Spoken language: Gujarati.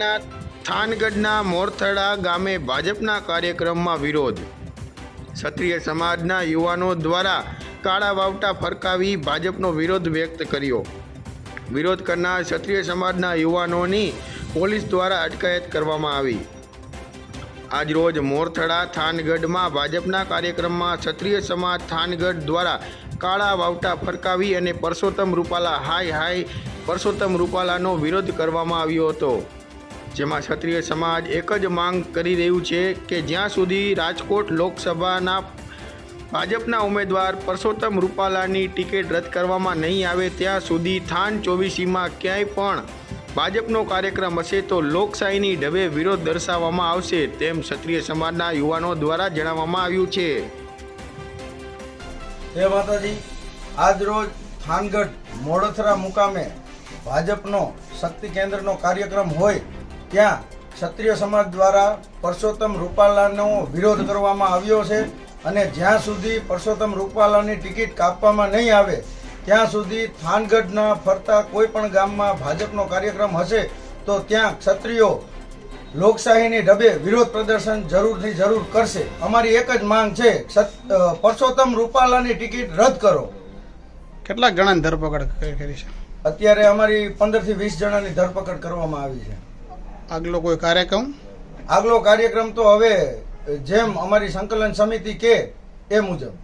થાનગઢના મોરથડા ગામે ભાજપના કાર્યક્રમમાં વિરોધ. ક્ષત્રિય સમાજના યુવાનો દ્વારા કાળા વાવટા ફરકાવી ભાજપનો વિરોધ વ્યક્ત કર્યો. વિરોધ કરનાર ક્ષત્રિય સમાજના યુવાનોની પોલીસ દ્વારા અટકાયત કરવામાં આવી. આજરોજ મોરથડા થાનગઢમાં ભાજપના કાર્યક્રમમાં ક્ષત્રિય સમાજ થાનગઢ દ્વારા કાળા વાવટા ફરકાવી અને પરસોત્તમ રૂપાલા હાય હાય પરસોત્તમ રૂપાલાનો વિરોધ કરવામાં આવ્યો હતો. જેમાં ક્ષત્રિય સમાજ એક જ માંગ કરી રહ્યું છે કે જ્યાં સુધી રાજકોટ લોકસભાના ભાજપના ઉમેદવાર પરસોત્તમ રૂપાલાની ટિકિટ રદ કરવામાં નહીં આવે, ત્યાં સુધી થાન ચોવીસીમાં ક્યાંય પણ ભાજપનો કાર્યક્રમ હશે તો લોકશાહીની ઢબે વિરોધ દર્શાવવામાં આવશે, તેમ ક્ષત્રિય સમાજના યુવાનો દ્વારા જણાવવામાં આવ્યું છે. હે માતાજી, આજરોજ થાનગઢ મોડથરા મુકામે ભાજપનો શક્તિ કેન્દ્રનો કાર્યક્રમ હોય ત્યાં ક્ષત્રિય સમાજ દ્વારા પરસોત્તમ રૂપાલાનો વિરોધ કરવામાં આવ્યો છે અને જ્યાં સુધી પરસોત્તમ રૂપાલાની ટિકિટ કાપવામાં નહીં આવે ત્યાં સુધી થાનગઢના ફરતા કોઈ પણ ગામમાં ભાજપનો કાર્યક્રમ હશે તો ત્યાં ક્ષત્રિયો લોકશાહીની ઢબે વિરોધ પ્રદર્શન જરૂરથી જરૂર કરશે. અમારી એક જ માંગ છે પરસોત્તમ રૂપાલાની ટિકિટ રદ કરો. કેટલાક જણાની ધરપકડ કરી છે? અત્યારે અમારી પંદરથી વીસ જણાની ધરપકડ કરવામાં આવી છે. આગલો કોઈ કાર્યક્રમ? આગલો કાર્યક્રમ તો હવે જેમ અમારી સંકલન સમિતિ કે એ મુજબ.